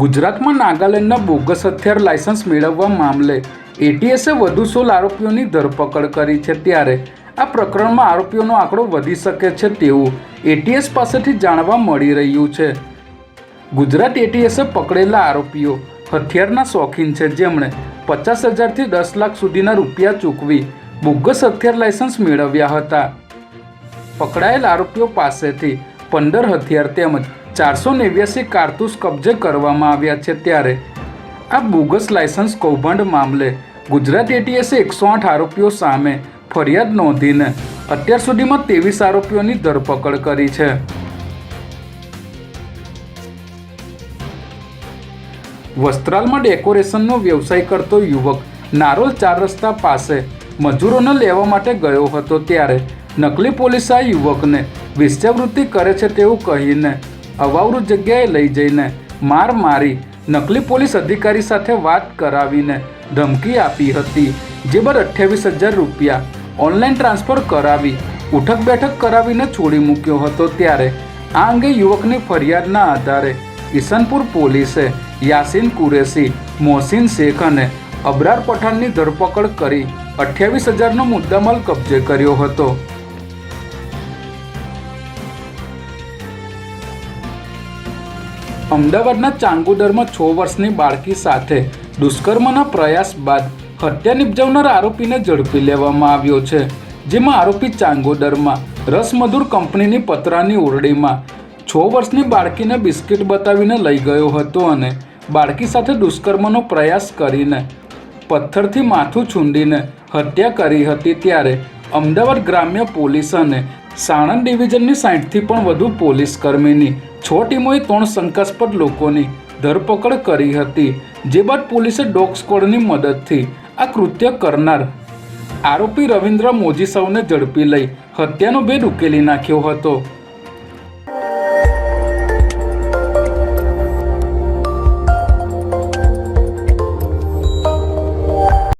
ગુજરાતમાં નાગાલેન્ડના બોગસ હથિયાર લાયસન્સ મેળવવા મામલે એટીએસે વધુ સોળ આરોપીઓની ધરપકડ કરી છે ત્યારે આ પ્રકરણમાં આરોપીઓનો આંકડો વધી શકે છે તેવું એટીએસ પાસેથી જાણવા મળી રહ્યું છે. ગુજરાત એટીએસે પકડેલા આરોપીઓ હથિયારના શોખીન છે. જેમણે પચાસ હજારથી દસ લાખ સુધીના રૂપિયા ચૂકવી બોગસ હથિયાર લાયસન્સ મેળવ્યા હતા. પકડાયેલ આરોપીઓ પાસેથી પંદર હથિયાર તેમજ ચારસો નેવ્યાસી કારતૂસ કબજે કરવામાં આવ્યા છે ત્યારે આ બોગસ લાયસન્સ કૌભાંડ મામલે ગુજરાત એટીએસે એકસો આઠ આરોપીઓ સામે ફરિયાદ નોંધીને અત્યાર સુધીમાં ત્રેવીસ આરોપીઓની ધરપકડ કરી છે. વસ્ત્રાલમાં ડેકોરેશનનો વ્યવસાય કરતો યુવક નારોલ ચાર રસ્તા પાસે મજૂરોને લેવા માટે ગયો હતો ત્યારે નકલી પોલીસ આ યુવકને વેશ્યાવૃત્તિ કરે છે તેવું કહીને અવાવરૂ જગ્યાએ લઈ જઈને માર મારી નકલી પોલીસ અધિકારી સાથે વાત કરાવીને ધમકી આપી હતી. જે બાદ અઠ્યાવીસ હજાર રૂપિયા ઓનલાઈન ટ્રાન્સફર કરાવી, ઉઠક બેઠક કરાવીને છોડી મૂક્યો હતો ત્યારે. આ અંગે યુવકની ફરિયાદના આધારે ઈસનપુર પોલીસે યાસીન કુરેશી, મોહસિન શેખ અને અબરાર પઠાણની ધરપકડ કરી અઠ્યાવીસ હજારનો મુદ્દામાલ કબજે કર્યો હતો. અમદાવાદના ચાંગુદરમાં છ વર્ષની બાળકી સાથે દુષ્કર્મના પ્રયાસ બાદ હત્યા નિપજાવનાર આરોપીને ઝડપી લેવામાં આવ્યો છે. જેમાં આરોપી ચાંગોદરમાં રસમધુર કંપનીની પતરાની ઓરડીમાં છ વર્ષની બાળકીને બિસ્કિટ બતાવીને લઈ ગયો હતો અને બાળકી સાથે દુષ્કર્મનો પ્રયાસ કરીને પથ્થરથી માથું છૂંદીને હત્યા કરી હતી ત્યારે અમદાવાદ ગ્રામ્ય પોલીસ અને સાણંદ ડિવિઝનની સાઠથી પણ વધુ પોલીસ કર્મીની છ ટીમોએ ત્રણ શંકાસ્પદ લોકોની ધરપકડ કરી હતી, જે બાદ પોલીસે ડોગ સ્કોડની મદદથી આ કૃત્ય કરનાર આરોપી રવિન્દ્ર મોજીસાવને ઝડપી લઈ હત્યાનો ભેદ ઉકેલી નાખ્યો હતો.